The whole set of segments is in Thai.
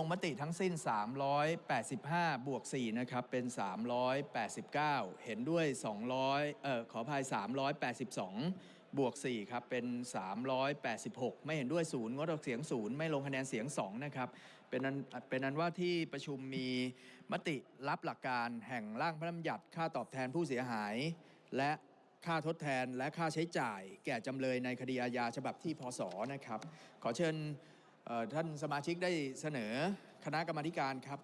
ลงมติทั้งสิ้น 385 บวก 4 นะครับ เป็น 389 เห็นด้วย 200 เอ่อ ขออภัย 382 บวก 4 ครับ เป็น 386 ไม่เห็นด้วย 0 งดออกเสียง 0 ไม่ลงคะแนนเสียง 2 นะครับ เป็นอันเป็นอันว่าที่ประชุมมีมติรับหลักการแห่งร่างพระราชบัญญัติค่าตอบแทนผู้เสียหาย และค่าทดแทนและค่าใช้จ่าย แก่จำเลยในคดีอาญาฉบับที่พศนะครับ ขอเชิญ ท่านสมาชิกได้เสนอคณะกรรมาธิการครับ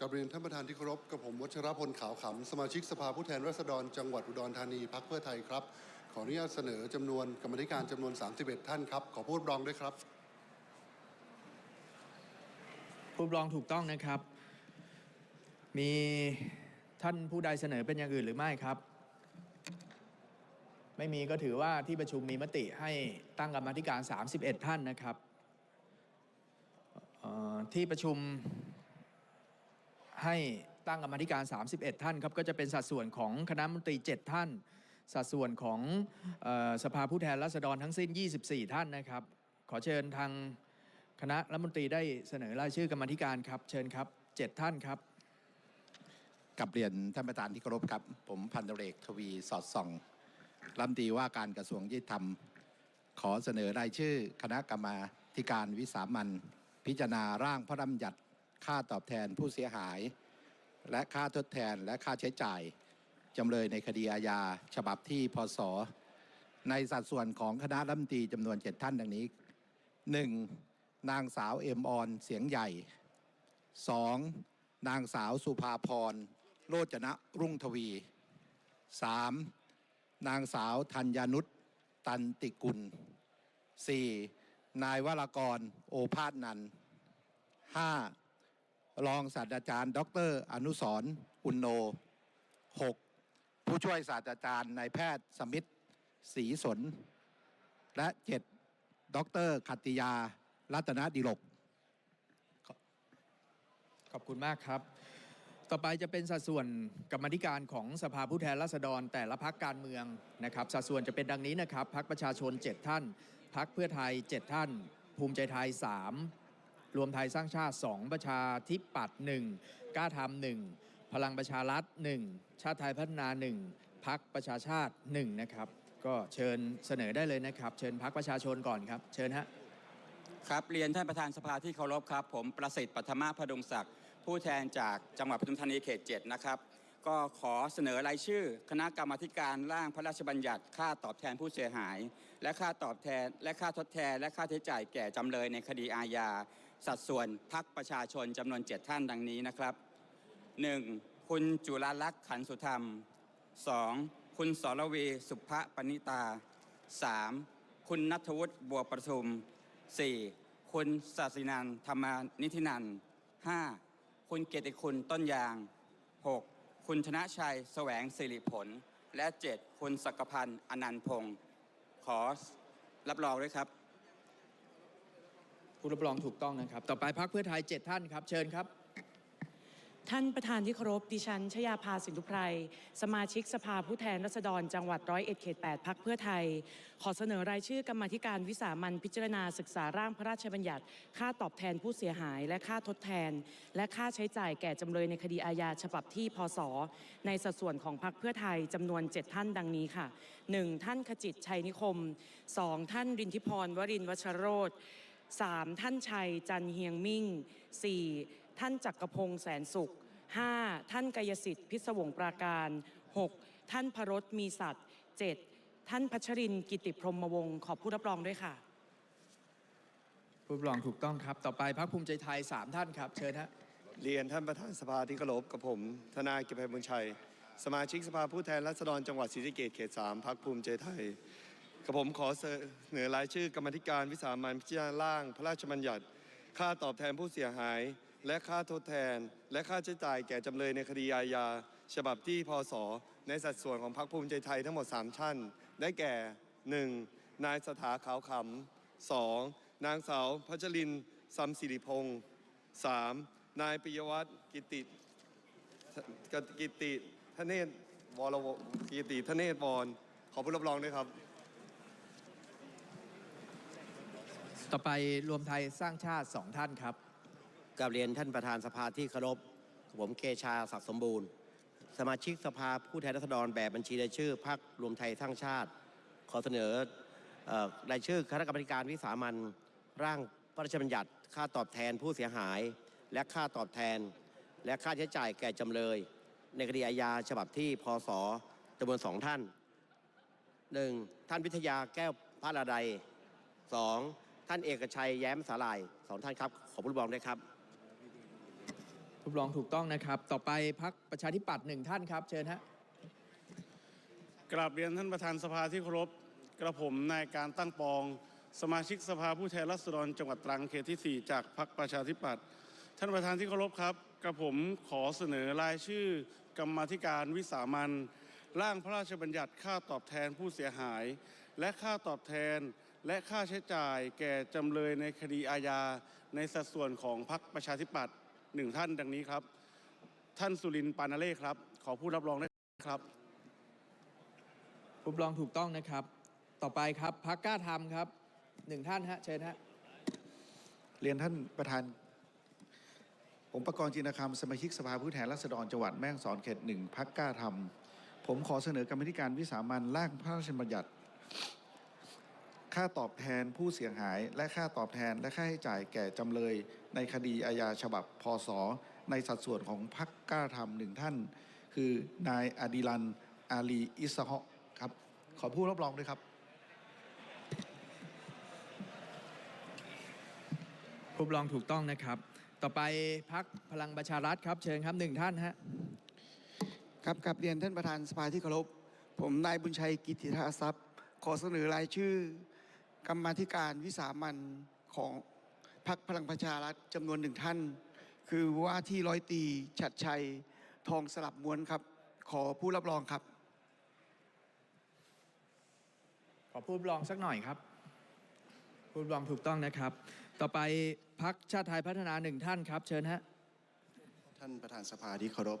กับเรียนท่านประธานที่เคารพกับผมวัชรพลขาวขำสมาชิกสภาผู้แทนราษฎร จังหวัดอุดรธานีพักเพื่อไทยครับ ขออนุญาตเสนอจำนวนกรรมาธิการจำนวน 31 ท่านครับ ขอพูดรองด้วยครับผู้รับรองถูกต้องนะครับ มีท่านผู้ใดเสนอเป็นอย่างอื่นหรือไม่ครับ ไม่มีก็ถือว่าที่ประชุมมีมติให้ตั้งกรรมธิการ 31 ท่านนะครับที่ประชุมให้ตั้งกรรมธิการ 31 ท่านครับก็จะเป็นสัดส่วนของคณะมนตรี 7 ท่าน สัดส่วนของออสภาผู้แทนราษฎรทั้งสิ้น 24 ท่านนะครับ ขอเชิญทางคณะรัฐมนตรีได้เสนอรายชื่อกรรมธิการครับเชิญครับ 7 ท่านครับกับเรียนท่านประธานที่เคารพครับ ผมพันตำรวจเอกทวีสอดส่อง รัฐมนตรีว่าการกระทรวงยุติธรรม ขอเสนอรายชื่อ คณะกรรมาการวิสามันพิจารณาร่างพระราชบัญญัติค่าตอบแทนผู้เสียหาย และค่าทดแทนและค่าใช้จ่าย จำเลยในคดีอาญาฉบับที่พศ ในสัดส่วนของคณะรัฐมนตรีจำนวนเจ็ดท่านดังนี้ 1. นางสาวเอ็มออนเสียงใหญ่ 2. นางสาวสุภาพรโรจนะรุ่งทวี 3. นางสาวธัญญานุชตันติกุล 4. นายวรากร โอภาสนัน 5. รองศาสตราจารย์ ดร อนุสรณ์อุณโน 6. ผู้ช่วยศาสตราจารย์นายแพทย์สมิทธ์ศรีสน และ 7. ดรขัตติยา รัตนดิลก ขอบคุณมากครับ ต่อไปจะเป็นสัดส่วนกรรมธิการของสภาผู้แทนราษฎรแต่ละพักการเมืองนะครับ สัดส่วนจะเป็นดังนี้นะครับพักประชาชน 7 ท่านพักเพื่อไทย 7 ท่าน ภูมิใจไทย 3 รวมไทยสร้างชาติ 2 ประชาธิปัตย์1กล้าทำหนึ่งพลังประชารัฐ1ชาติไทยพัฒนา1พักประชาชาติ1นะครับ ก็เชิญเสนอได้เลยนะครับ เชิญพักประชาชนก่อนครับ เชิญฮะ ครับเรียนท่านประธานสภาที่เคารพครับ ผมประสิทธิ์ปัทมาพดุงศักดิ์ผู้แทนจากจังหวัดปทุมธานีเขต7นะครับก็ขอเสนอรายชื่อ คณะกรรมาการร่างพระราชบัญญัติ ค่าตอบแทนผู้เสียหาย และค่าตอบแทนและค่าทดแทน และค่าใช้จ่ายแก่จำเลยในคดีอาญา สัดส่วนพักประชาชนจำนวน 7 ท่านดังนี้นะครับ 1. คุณจุลลักษณ์ขันสุธรรม 2. คุณสรวีสุภปณิตา 3. คุณนัทวุฒิบัวประทุม 4. คุณศาสินันท์ธรรมานิธินัน 5. คุณเกติคุณต้นยาง 6. คุณชนะชัยแสวงสิริผล และ 7. คุณศักพันธ์อนันต์พงศ์ขอรับรองด้วยครับ ผู้รับรองถูกต้องนะครับ ต่อไปพักเพื่อไทย 7 ท่านครับ เชิญครับ ท่านประธานที่เคารพดิฉันชยาภาสินธุไพรสมาชิกสภาผู้แทนราษฎรจังหวัดร้อยเอ็ดเขต8พักเพื่อไทย ขอเสนอรายชื่อกรรมธิการวิสามันพิจารณาศึกษาร่างพระราชบัญญัติ ค่าตอบแทนผู้เสียหาย และค่าทดแทน และค่าใช้จ่ายแก่จำเลยในคดีอาญาฉบับที่พศ ในสัดส่วนของพักเพื่อไทยจำนวน 7 ท่านดังนี้ค่ะ 1. ท่านขจิตชัยนิคม 2. ท่านรินทิพรวรินวัชโรธ 3. ท่านชัยจันเฮียงมิ่ง 4. ท่านจักรพงษ์แสนสุข 5. ท่านกายสิทธิ์พิศวงปราการ 6. ท่านพรตมีสัตว์ 7. ท่านพัชรินทร์กิติพรหมวงศ์ขอผู้รับรองด้วยค่ะ ผู้รับรองถูกต้องครับ ต่อไปพักภูมิใจไทย 3 ท่านครับ เชิญฮะเรียนท่านประธานสภาที่เคารพกับผมทนายกิจภัยบุญชัย สมาชิกสภาผู้แทนราษฎรจังหวัดศรีสะเกษเขต 3พักภูมิใจไทยกับผมขอเสนอรายชื่อกรรมาธิการวิสามันพิจารณาร่าง พระราชบัญญัติ ค่าตอบแทนผู้เสียหาย และค่าทดแทน และค่าใช้จ่ายแก่จำเลยในคดีอาญาฉบับที่พศ ในสัดส่วนของพรรคภูมิใจไทยทั้งหมด 3 ชั้น ได้แก่ 1. นายสถาขาวขำ 2. นางสาวพัชรินซัมสิริพงศ์ 3. นายปิยวัฒน์กิติกิติทเนศวรวกิติทเนศวรขอผู้รับรองด้วยครับ ต่อไปรวมไทยสร้างชาติสองท่านครับ กับเรียนท่านประธานสภาที่เคารพผมเกชาศักดิ์สมบูรณ์ สมาชิกสภาผู้แทนราษฎรแบบบัญชีรายชื่อพรรครวมไทยสร้างชาติ ขอเสนอรายชื่อคณะกรรมการวิสามันร่างพระราชบัญญัติ ค่าตอบแทนผู้เสียหาย และค่าตอบแทน และค่าใช้จ่ายแก่จำเลย ในคดีอาญาฉบับที่พศจำนวนสองท่าน 1. ท่านวิทยาแก้วพระราใด 2. ท่านเอกชัยแย้มสาลายสองท่านครับ ขอผู้รองด้วยครับ ผู้รองถูกต้องนะครับ ต่อไปพักประชาธิปัตย์หนึ่งท่านครับ เชิญฮะกราบเรียนท่านประธานสภาที่เคารพกระผมนายการตั้งปอง สมาชิกสภาผู้แทนราษฎรจังหวัดตรังเขตที่ 4 จากพรรคประชาธิปัตย์ท่านประธานที่เคารพครับ กระผมขอเสนอรายชื่อกรรมาธิการวิสามันร่างพระราชบัญญัติค่าตอบแทนผู้เสียหาย และค่าตอบแทนและค่าใช้จ่ายแก่จำเลยในคดีอาญาในสัดส่วนของพรรคประชาธิปัตย์ หนึ่งท่านดังนี้ครับ ท่านสุรินทร์ปานาเล่ครับ ขอผู้รับรองได้ครับผู้รองถูกต้องนะครับ ต่อไปครับพักกล้าทำครับหนึ่งท่านฮะเชิญฮะเรียนท่านประธาน ผมประกรณ์จินคำสมาชิกสภาผู้แทนราษฎรจังหวัดแม่ฮ่องสอนเขตหนึ่งพักกล้าทำผมขอเสนอกรรมธิการวิสามันร่างพระราชบัญญัติ ค่าตอบแทนผู้เสียหาย และค่าตอบแทนและค่าใช้จ่ายแก่จำเลย ในคดีอาญาฉบับพศในสัดส่วนของพักกล้าทำหนึ่งท่าน คือนายอดิรัน อาลีอิสฮะครับ ขอผู้รับรองด้วยครับ ผู้รองถูกต้องนะครับ ต่อไปพักพลังประชารัฐครับ เชิญครับหนึ่งท่านฮะครับกับเรียนท่านประธานสภาที่เคารพผมนายบุญชัยกิติธาทรัพย์ ขอเสนอรายชื่อ กรรมาธิการวิสามันของพรรคพลังประชารัฐจำนวนหนึ่งท่าน คือว่าที่ร้อยตรีฉัดชัยทองสลับม้วนครับ ขอผู้รับรองครับ ขอผู้รับรองสักหน่อยครับ ผู้รับรองถูกต้องนะครับ ต่อไปพักชาติไทยพัฒนาหนึ่งท่านครับ เชิญฮะท่านประธานสภาที่เคารพ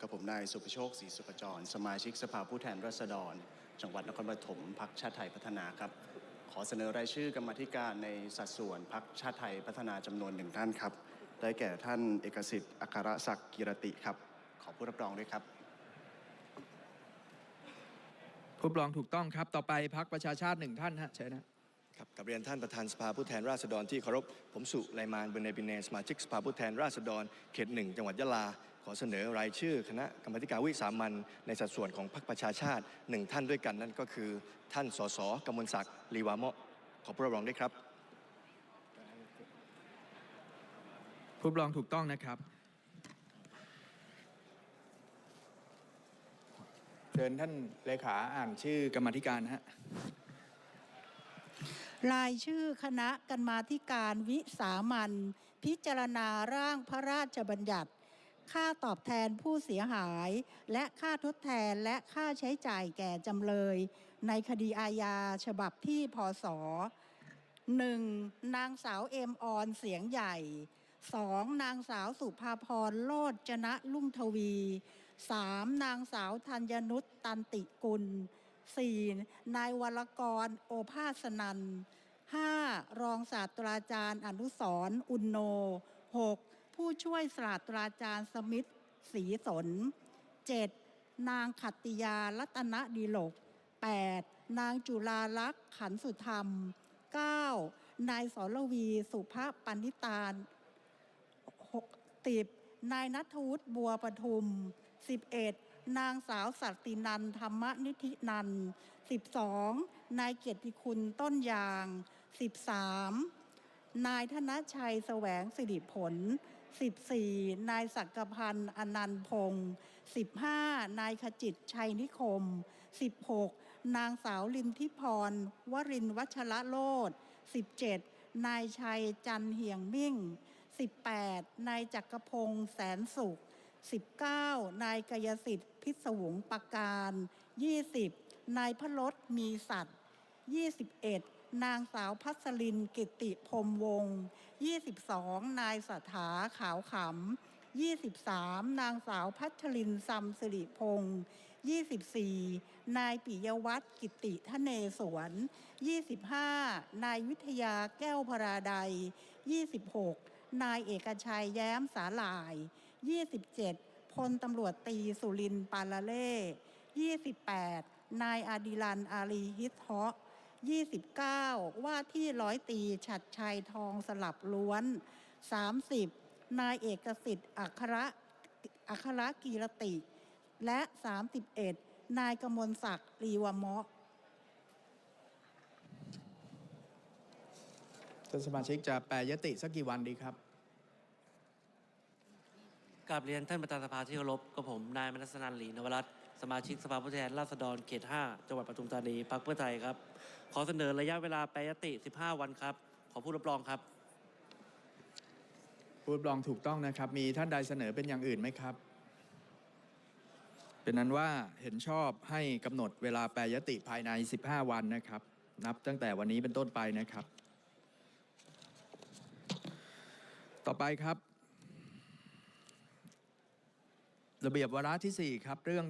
กับผมนายสุภโชคศรีสุขจร สมาชิกสภาผู้แทนราษฎร จังหวัดนครปฐมพักชาติไทยพัฒนาครับข อเสนอรายชื่อกรรมาธิการในสัดส่วนพักชาติไทยพัฒนาจำนวนหนึ่งท่านครับ ได้แก่ท่านเอกสิทธิ์อัครศักดิ์กิรติครับ ขอผู้รับรองด้วยครับ ผู้รับรองถูกต้องครับ ต่อไปพักประชาชาติหนึ่งท่านฮะเชิญฮะครับกับเรียนท่านประธานสภาผู้แทนราษฎรที่เคารพ ผมสุไลมานเบเนบิเนสมาชิกสภาผู้แทนราษฎร เขตหนึ่งจังหวัดยะลาข อเสนอรายชื่อคณะกรรมาธิการวิสามันในสัดส่วนของพรรคประชาชาติหนึ่งท่านด้วยกันนั่นก็คือ ท่านสสกมลศักดิ์ลีวาเมาะขอผู้รับรองด้วยครับผู้รับรองถูกต้องนะครับเชิญท่านเลขาอ่านชื่อกรรมาธิการฮะรายชื่อคณะกรรมาธิการวิสามันพิจารณาร่างพระราชบัญญัติ ค่าตอบแทนผู้เสียหาย และค่าทดแทนและค่าใช้จ่ายแก่จำเลย ในคดีอาญาฉบับที่พศ 1. นางสาวเอ็มออนเสียงใหญ่ 2. นางสาวสุภาพรโลดจนะลุ่งทวี 3. นางสาวธัญนุชตันติกุล 4. นายวรกรโอภาสนัน 5. รองศาสตราจารย์อนุสร์อุนโน 6. ผู้ช่วยศาสตราจารย์สมิทธศรีสน 7. นางขัตติยารัตนดีหลก 8. นางจุลาลักษ์ขันสุธรรม 9. นายสรวีสุภาพปันิตานติบนายนัทวุฒิบัวปทุม 11. นางสาวสัตตินันธรรมนิธินัน 12. นายเกียรติคุณต้นยาง 13. นายธนชัยแสวงสิริผล 14. นายศักพันธ์อนันพงศ์ 15. นายขจิตชัยนิคม 16. นางสาวลินทิพร วรินวัชระโลด 17. นายชัยจันเหียงมิ่ง 18. นายจักรพงศ์แสนสุข 19. นายกายสิทธิ์พิศวงประการ 20. นายพรลดมีสัตว์ 21. นางสาวพัสลินกิติพรมวงศ์ 22. นายสถาขาวขำ 23. นางสาวพัชรินซัมสิริพงศ์24 นายปิยวัฒน์กิติทะเนศวร25 นายวิทยาแก้วพราใด26 นายเอกชัยแย้มสาหลาย 27 พลตำรวจตีสุรินทร์ปาลาเล่ 28 นายอาดิลันอาลีฮิตเทาะ 29 ว่าที่ร้อยตีฉัดชัยทองสลับล้วน 30 นายเอกสิทธิ์อัครอัครกีรติ และ 31 นายกมลศักดิ์ลีวะเมาะท่านสมาชิกจะแปรยติสักกี่วันดีครับกราบเรียนท่านประธานสภาที่เคารพกับผม นายมนัสนันหลีนวรัตน์ สมาชิกสภาผู้แทนราษฎรเขต 5 จังหวัดปทุมธานีพรรคเพื่อไทยครับ ขอเสนอระยะเวลาแปรยติ 15 วันครับ ขอผู้รับรองครับ ผู้รับรองถูกต้องนะครับ มีท่านใดเสนอเป็นอย่างอื่นไหมครับ เป็นนั้นว่าเห็นชอบให้กำหนดเวลาแปรยติภายใน 15 วันนะครับ นับตั้งแต่วันนี้เป็นต้นไปนะครับ ต่อไปครับ ระเบียบวาระที่ 4 ครับเรื่อง